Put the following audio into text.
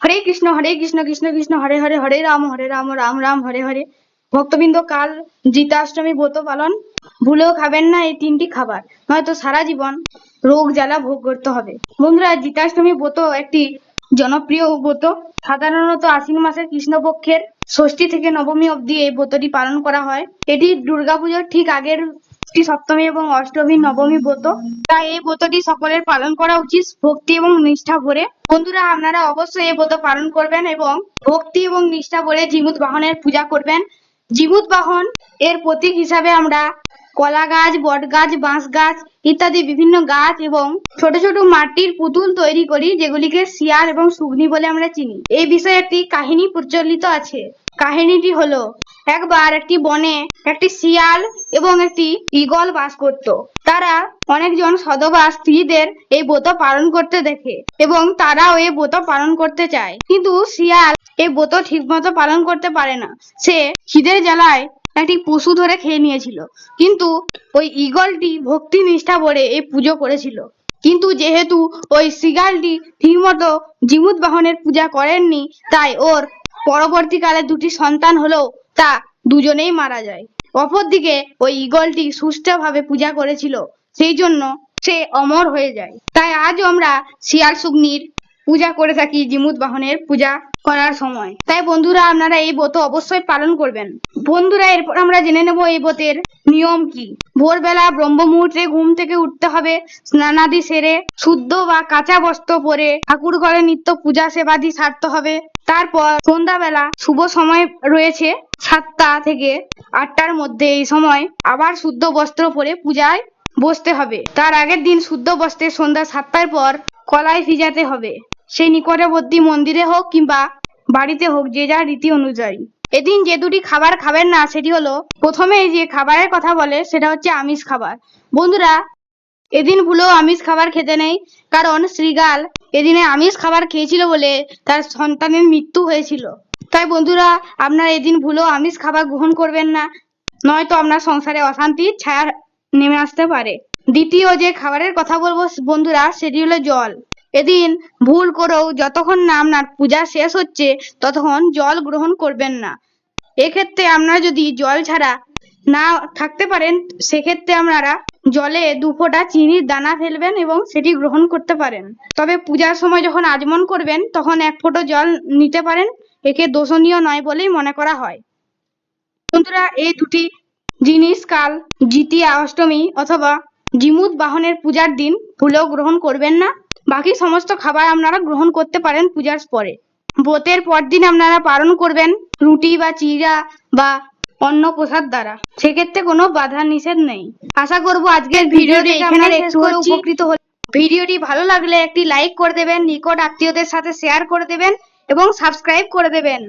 হরে কৃষ্ণ হরে কৃষ্ণ কৃষ্ণ কৃষ্ণ, হরে হরে হরে রাম হরে রাম রাম রাম, হরে হরে। ভক্তবৃন্দ, কাল জিতাষ্টমী ব্রত পালন, ভুলেও খাবেন না এই তিনটি খাবার। নয়তো সারা জীবন রোগ, জ্বালা ভোগ করতে হবে। বন্ধুরা, জিতাষ্টমী ব্রত একটি জনপ্রিয় ব্রত। সাধারণত আশ্বিন মাসের কৃষ্ণপক্ষের ষষ্ঠী থেকে নবমী অবধি এই ব্রতটি পালন করা হয়। এটি দুর্গাপুজোর ঠিক আগের ষষ্ঠী, সপ্তমী এবং অষ্টমী নবমী ব্রত। তাই এই ব্রতটি সকলের পালন করা উচিত ভক্তি এবং নিষ্ঠা ভরে। বন্ধুরা আপনারা অবশ্যই এই ব্রত পালন করবেন এবং ভক্তি এবং নিষ্ঠা ভরে জিমুত বাহনের পূজা করবেন। জিমুত বাহন এর প্রতীক হিসাবে আমরা কলা গাছ বট গাছ বাঁশ গাছ ইত্যাদি বিভিন্ন গাছ এবং ছোট ছোট মাটির পুতুল তৈরি করি যেগুলিকে শিয়াল এবং শুগনি বলে আমরা চিনি। এই বিষয়ে একটি কাহিনী প্রচলিত আছে। কাহিনীটি হলো একবার একটি বনে একটি শিয়াল এবং একটি ঈগল বাস করত। তারা অনেকজন সধবা স্ত্রীদের এই ব্রত পালন করতে দেখে এবং তারাও এই ব্রত পালন করতে চায়। কিন্তু শিয়াল এই ব্রত ঠিকমতো পালন করতে পারে না। সে খিদের জ্বালায় একটি পশু ধরে খেয়ে নিয়েছিল। কিন্তু ওই ঈগলটি ভক্তি নিষ্ঠা ভরে এই পুজো করেছিল। কিন্তু যেহেতু ওই শিগালটি ঠিকমতো জিমুত বাহনের পূজা করেননি, তাই ওর পরবর্তীকালে দুটি সন্তান হলেও তা দুজনেই মারা যায়। অপরদিকে ওই ঈগলটি সুষ্ঠুভাবে পূজা করেছিল, সেই জন্য সে অমর হয়ে যায়। তাই আজও আমরা শিয়াল সুগ্নির পূজা করে থাকি জিমুত বাহনের পূজা। করার সময়। তাই বন্ধুরা, আপনারা এই ব্রত অবশ্যই পালন করবেন। বন্ধুরা, এরপর আমরা জেনে নেব এই ব্রতের নিয়ম কি। ভোরবেলা ব্রহ্ম মুহূর্তে ঘুম থেকে উঠতে হবে, স্নানাদি সেরে শুদ্ধ বা কাঁচা বস্ত্র পরে ঠাকুর ঘরে নিত্য পূজা সেবাদি সারতে হবে। তারপর সন্ধ্যাবেলা শুভ সময় রয়েছে সাতটা থেকে আটটার মধ্যে এই সময় আবার শুদ্ধ বস্ত্র পরে পূজায় বসতে হবে। তার আগের দিন শুদ্ধ বস্ত্রে সন্ধ্যা সাতটার পর কলাই ভিজাতে হবে। সেই নিকটবর্তী মন্দিরে হোক কিংবা বাড়িতে হোক, যে যার রীতি অনুযায়ী। এদিন যে দুটি খাবার খাবেন না, সেটি হলো, প্রথমে যে খাবারের কথা বলে, সেটা হচ্ছে আমিষ খাবার। বন্ধুরা, এদিন ভুলেও আমিষ খাবার খেতে নেই, কারণ শ্রীগাল এদিনে আমিষ খাবার খেয়েছিল বলে তার সন্তানের মৃত্যু হয়েছিল। তাই বন্ধুরা, আপনারা এদিন ভুলেও আমিষ খাবার গ্রহণ করবেন না, নয়তো আপনার সংসারে অশান্তির ছায়া নেমে আসতে পারে। দ্বিতীয় যে খাবারের কথা বলব বন্ধুরা, সেটি হলো জল। এদিন ভুল করেও যতক্ষণ না আপনার পূজা শেষ হচ্ছে, ততক্ষণ জল গ্রহণ করবেন না। এক্ষেত্রে আপনারা যদি জল ছাড়া না থাকতে পারেন, সেক্ষেত্রে আপনারা জলে দু ফোঁটা চিনির দানা ফেলবেন এবং সেটি গ্রহণ করতে পারেন। তবে পূজার সময় যখন আজমন করবেন, তখন এক ফোঁটো জল নিতে পারেন। একে দোষণীয় নয় বলেই মনে করা হয়। বন্ধুরা, এই দুটি জিনিস কাল দ্বিতীয়া অষ্টমী অথবা জিমুত বাহনের পূজার দিন ভুলেও গ্রহণ করবেন না। বাকি সমস্ত খাবার আপনারা গ্রহণ করতে পারেন পূজার পরে। ব্রতের পরদিন আপনারা পালন করবেন রুটি বা চিরা বা অন্য প্রসাদ দ্বারা। সেক্ষেত্রে কোনো বাধা নিষেধ নেই। আশা করব আজকের ভিডিওটি আপনারা একটু উপকৃত হল ভিডিওটি ভালো লাগলে একটি লাইক করে দেবেন নিকট আত্মীয়দের সাথে শেয়ার করে দেবেন এবং সাবস্ক্রাইব করে দেবেন।